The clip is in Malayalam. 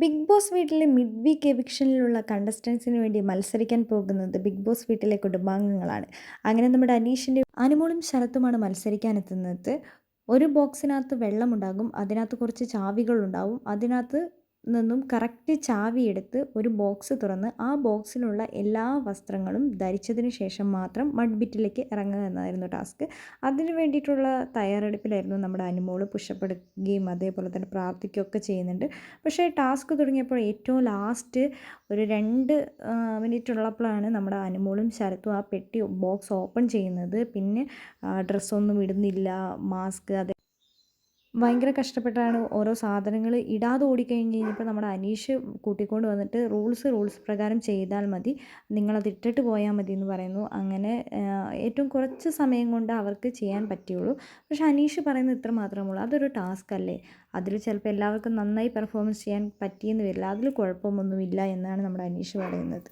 ബിഗ് ബോസ് വീട്ടിലെ മിഡ് വീക്ക് എവിക്ഷനിലുള്ള കണ്ടസ്റ്റൻസിന് വേണ്ടി മത്സരിക്കാൻ പോകുന്നത് ബിഗ് ബോസ് വീട്ടിലെ കുടുംബാംഗങ്ങളാണ്. അങ്ങനെ നമ്മുടെ അനീഷിന്റെ അനുമോളും ശരത്തുമാണ് മത്സരിക്കാൻ എത്തുന്നത് ഒരു ബോക്സിനകത്ത് വെള്ളമുണ്ടാകും അതിനകത്ത് കുറച്ച് ചാവികളുണ്ടാവും അതിനകത്ത് നിന്നും കറക്റ്റ് ചാവി എടുത്ത് ഒരു ബോക്സ് തുറന്ന് ആ ബോക്സിലുള്ള എല്ലാ വസ്ത്രങ്ങളും ധരിച്ചതിന് ശേഷം മാത്രം മഡ്ബിറ്റിലേക്ക് ഇറങ്ങുക എന്നായിരുന്നു ടാസ്ക് അതിന് വേണ്ടിയിട്ടുള്ള തയ്യാറെടുപ്പിലായിരുന്നു നമ്മുടെ അനുമോൾ പുഷപ്പെടുക്കുകയും അതേപോലെ തന്നെ പ്രാർത്ഥിക്കുകയൊക്കെ ചെയ്യുന്നുണ്ട്. പക്ഷേ ടാസ്ക് തുടങ്ങിയപ്പോൾ ഏറ്റവും ലാസ്റ്റ് ഒരു രണ്ട് മിനിറ്റ് ഉള്ളപ്പോഴാണ് നമ്മുടെ അനുമോളും ശരത്തും ആ പെട്ടി ബോക്സ് ഓപ്പൺ ചെയ്യുന്നത്. പിന്നെ ഡ്രസ്സൊന്നും ഇടുന്നില്ല മാസ്ക് അതേ ഭയങ്കര കഷ്ടപ്പെട്ടാണ് ഓരോ സാധനങ്ങൾ ഇടാതെ ഓടിക്കഴിഞ്ഞ് കഴിഞ്ഞപ്പോൾ നമ്മുടെ അനീഷ് കൂട്ടിക്കൊണ്ട് വന്നിട്ട് റൂൾസ് റൂൾസ് പ്രകാരം ചെയ്താൽ മതി നിങ്ങളത് ഇട്ടിട്ട് പോയാൽ മതി എന്ന് പറയുന്നു. അങ്ങനെ ഏറ്റവും കുറച്ച് സമയം കൊണ്ട് അവർക്ക് ചെയ്യാൻ പറ്റുകയുള്ളൂ പക്ഷെ അനീഷ് പറയുന്നത് ഇത്ര മാത്രമേ ഉള്ളൂ. അതൊരു ടാസ്ക് അല്ലേ? അതിൽ ചിലപ്പോൾ എല്ലാവർക്കും നന്നായി പെർഫോമൻസ് ചെയ്യാൻ പറ്റിയെന്ന് വരില്ല. അതിൽ കുഴപ്പമൊന്നുമില്ല എന്നാണ് നമ്മുടെ അനീഷ് പറയുന്നത്.